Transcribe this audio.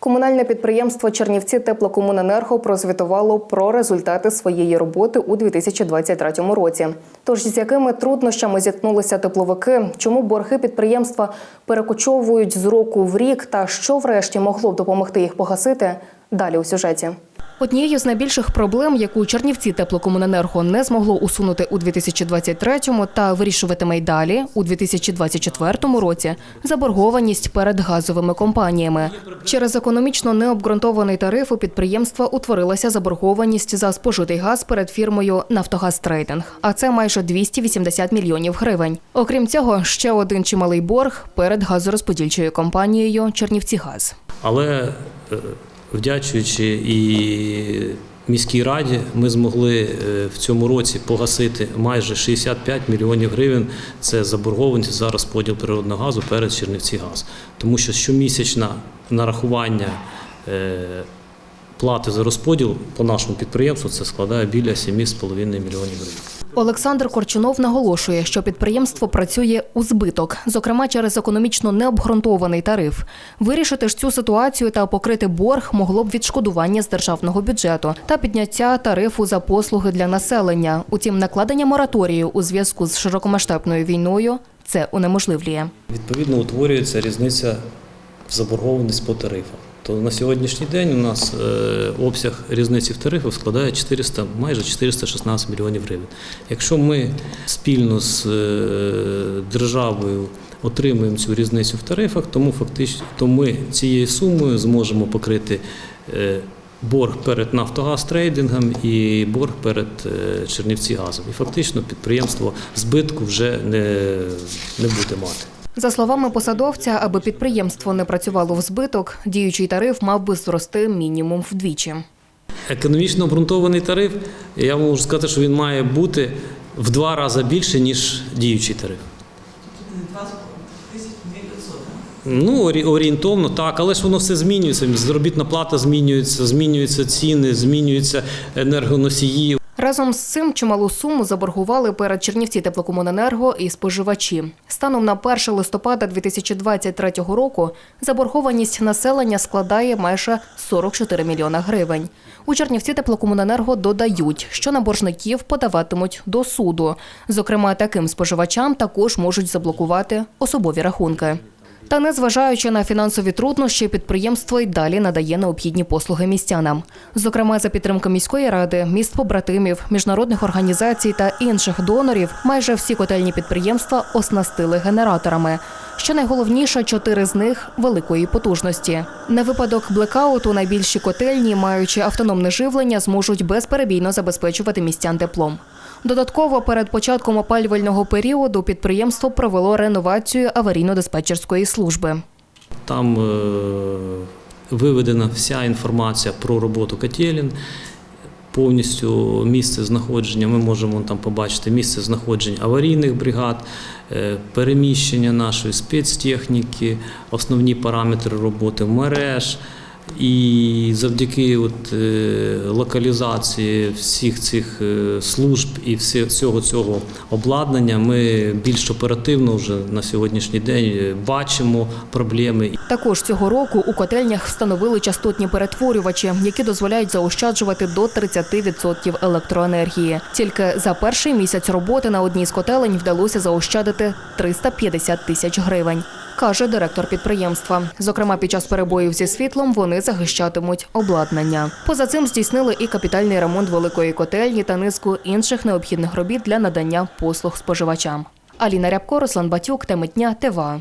Комунальне підприємство Чернівці Теплокомуненерго прозвітувало про результати своєї роботи у 2023 році. Тож з якими труднощами зіткнулися тепловики, чому борги підприємства перекочовують з року в рік, та що врешті могло б допомогти їх погасити? Далі у сюжеті. Однією з найбільших проблем, яку Чернівці теплокомуненерго не змогло усунути у 2023-му та вирішуватиме й далі у 2024 році, заборгованість перед газовими компаніями. Через економічно необґрунтований тариф у підприємства утворилася заборгованість за спожитий газ перед фірмою Нафтогаз Трейдинг, а це майже 280 мільйонів гривень. Окрім цього, ще один чималий борг перед газорозподільчою компанією Чернівцігаз. Але е, вдячуючи і міській раді, ми змогли е, в цьому році погасити майже 65 мільйонів гривень. Це заборгованість за розподіл природного газу перед Чернівцігаз. Тому що щомісячне нарахування е, плати за розподіл по нашому підприємству це складає біля 7,5 мільйонів гривень. Олександр Корчунов наголошує, що підприємство працює у збиток, зокрема через економічно необґрунтований тариф. Вирішити ж цю ситуацію та покрити борг могло б відшкодування з державного бюджету та підняття тарифу за послуги для населення. Утім, накладення мораторію у зв'язку з широкомасштабною війною це унеможливлює. Відповідно, утворюється різниця в заборгованість по тарифах. То на сьогоднішній день у нас е, обсяг різниці в тарифах складає 400, майже 416 мільйонів гривень. Якщо ми спільно з е, державою отримуємо цю різницю в тарифах, тому фактично то ми цією сумою зможемо покрити е, борг перед Нафтогаз трейдингом і борг перед е, Чернівцігазом. І фактично підприємство збитку вже не, не буде мати. За словами посадовця, аби підприємство не працювало в збиток, діючий тариф мав би зрости мінімум вдвічі. Економічно обґрунтований тариф, я можу сказати, що він має бути в два рази більше, ніж діючий тариф. Ну, орі- орієнтовно так, але ж воно все змінюється. Заробітна плата змінюється, змінюються ціни, змінюються енергоносії. Разом з цим чималу суму заборгували перед Чернівці теплокомуненерго і споживачі. Станом на 1 листопада 2023 року заборгованість населення складає майже 44 мільйона гривень. У Чернівці теплокомуненерго додають, що на боржників подаватимуть до суду. Зокрема, таким споживачам також можуть заблокувати особові рахунки. Та незважаючи на фінансові труднощі, підприємство й далі надає необхідні послуги містянам. Зокрема, за підтримки міської ради, міст побратимів, міжнародних організацій та інших донорів, майже всі котельні підприємства оснастили генераторами. Що найголовніше, чотири з них великої потужності. На випадок блекауту найбільші котельні, маючи автономне живлення, зможуть безперебійно забезпечувати містян теплом. Додатково перед початком опалювального періоду підприємство провело реновацію аварійно-диспетчерської служби. Там е, виведена вся інформація про роботу котелін, повністю місце знаходження. Ми можемо там побачити місце знаходження аварійних бригад, е, переміщення нашої спецтехніки, основні параметри роботи мереж. І завдяки от, е, локалізації всіх цих е, служб і всього цього обладнання ми більш оперативно вже на сьогоднішній день е, бачимо проблеми Також цього року у котельнях встановили частотні перетворювачі, які дозволяють заощаджувати до 30% електроенергії. Тільки за перший місяць роботи на одній з котелень вдалося заощадити 350 тисяч гривень, каже директор підприємства. Зокрема, під час перебоїв зі світлом вони захищатимуть обладнання. Поза цим здійснили і капітальний ремонт великої котельні та низку інших необхідних робіт для надання послуг споживачам. Аліна Рябко, Руслан Батюк, Темитня, ТВА.